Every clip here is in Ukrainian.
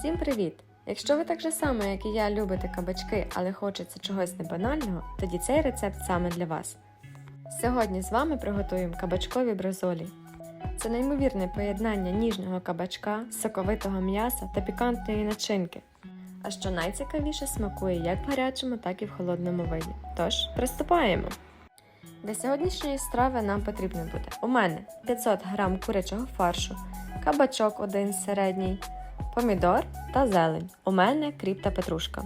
Всім привіт! Якщо ви так же само, як і я, любите кабачки, але хочеться чогось небанального, тоді цей рецепт саме для вас. Сьогодні з вами приготуємо кабачкові брозолі. Це неймовірне поєднання ніжного кабачка, соковитого м'яса та пікантної начинки. А що найцікавіше смакує як в гарячому, так і в холодному виді. Тож, приступаємо! Для сьогоднішньої страви нам потрібно буде у мене 500 г курячого фаршу, кабачок один середній, помідор та зелень. У мене кріп та петрушка.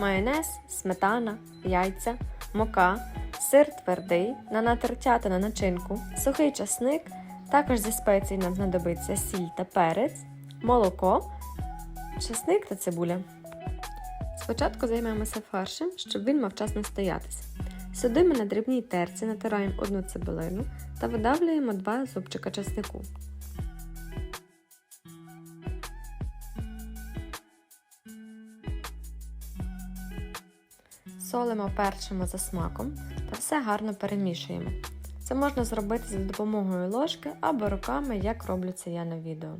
Майонез, сметана, яйця, мука, сир твердий, на натертя та на начинку, сухий часник, також зі спецій нам знадобиться сіль та перець, молоко, часник та цибуля. Спочатку займемося фаршем, щоб він мав час настоятися. Сюди ми на дрібній терці натираємо одну цибулину та видавлюємо два зубчика часнику. Солимо перчимо за смаком та все гарно перемішуємо. Це можна зробити за допомогою ложки або руками, як роблю це я на відео.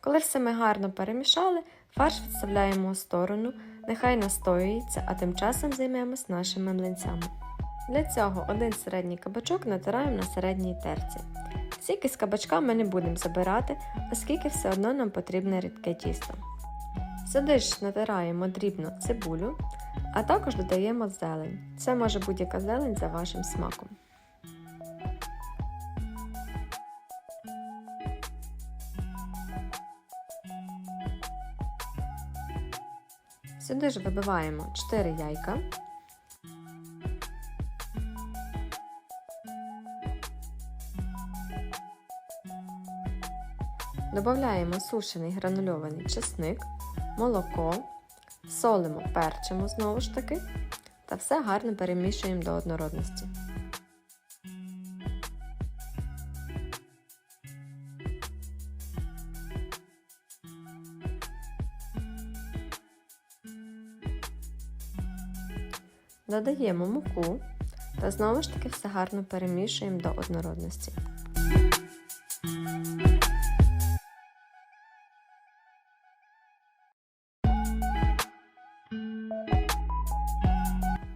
Коли все ми гарно перемішали, фарш відставляємо у сторону, нехай настоюється, а тим часом займемось нашими млинцями. Для цього один середній кабачок натираємо на середній терці. Сіки з кабачка ми не будемо забирати, оскільки все одно нам потрібне рідке тісто. Сюди ж натираємо дрібно цибулю, а також додаємо зелень. Це може будь-яка зелень за вашим смаком. Сюди ж вибиваємо 4 яйка. Додаємо сушений гранульований чесник, молоко, солимо, перчимо знову ж таки та все гарно перемішуємо до однородності. Додаємо муку та знову ж таки все гарно перемішуємо до однородності.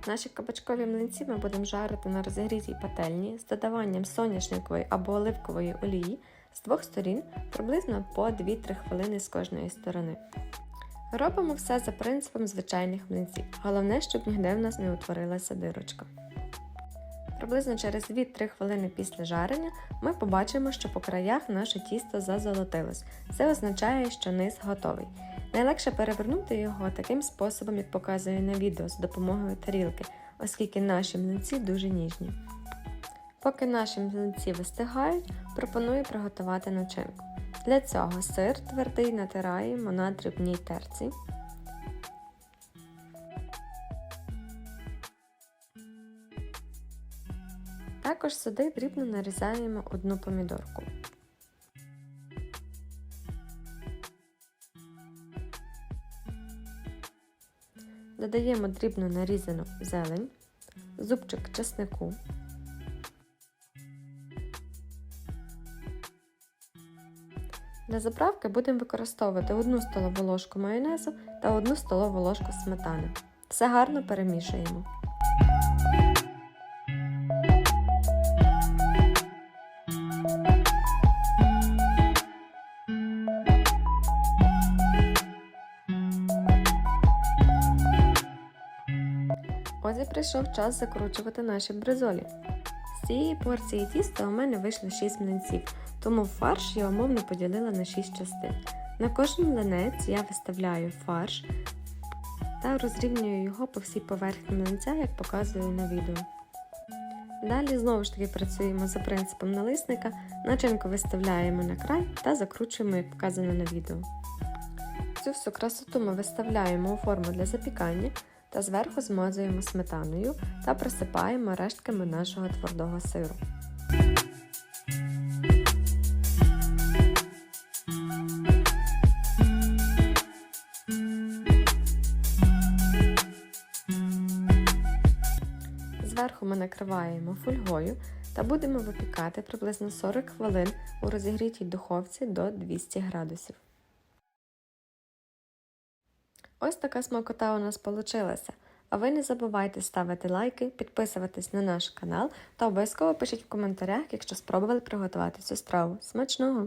Наші кабачкові млинці ми будемо жарити на розігрітій пательні з додаванням соняшникової або оливкової олії з двох сторін приблизно по 2-3 хвилини з кожної сторони. Робимо все за принципом звичайних млинців. Головне, щоб ніде в нас не утворилася дирочка. Приблизно через 2-3 хвилини після жарення ми побачимо, що по краях наше тісто зазолотилось. Це означає, що низ готовий. Найлегше перевернути його таким способом, як показую на відео з допомогою тарілки, оскільки наші млинці дуже ніжні. Поки наші млинці вистигають, пропоную приготувати начинку. Для цього сир твердий натираємо на дрібній терці. Також сюди дрібно нарізаємо одну помідорку. Додаємо дрібно нарізану зелень, зубчик чеснику. Для заправки будемо використовувати 1 столову ложку майонезу та 1 столову ложку сметани. Все гарно перемішуємо. Ось і прийшов час закручувати наші бризолі. З цієї порції тіста у мене вийшло 6 млинців, тому фарш я умовно поділила на 6 частин. На кожен млинець я виставляю фарш та розрівнюю його по всій поверхні млинця, як показую на відео. Далі знову ж таки працюємо за принципом налисника, начинку виставляємо на край та закручуємо, як показано на відео. Цю всю красоту ми виставляємо у форму для запікання та зверху змазуємо сметаною та присипаємо рештками нашого твердого сиру. Зверху ми накриваємо фольгою та будемо випікати приблизно 40 хвилин у розігрітій духовці до 200 градусів. Ось така смакота у нас получилася. А ви не забувайте ставити лайки, підписуватись на наш канал та обов'язково пишіть в коментарях, якщо спробували приготувати цю страву. Смачного!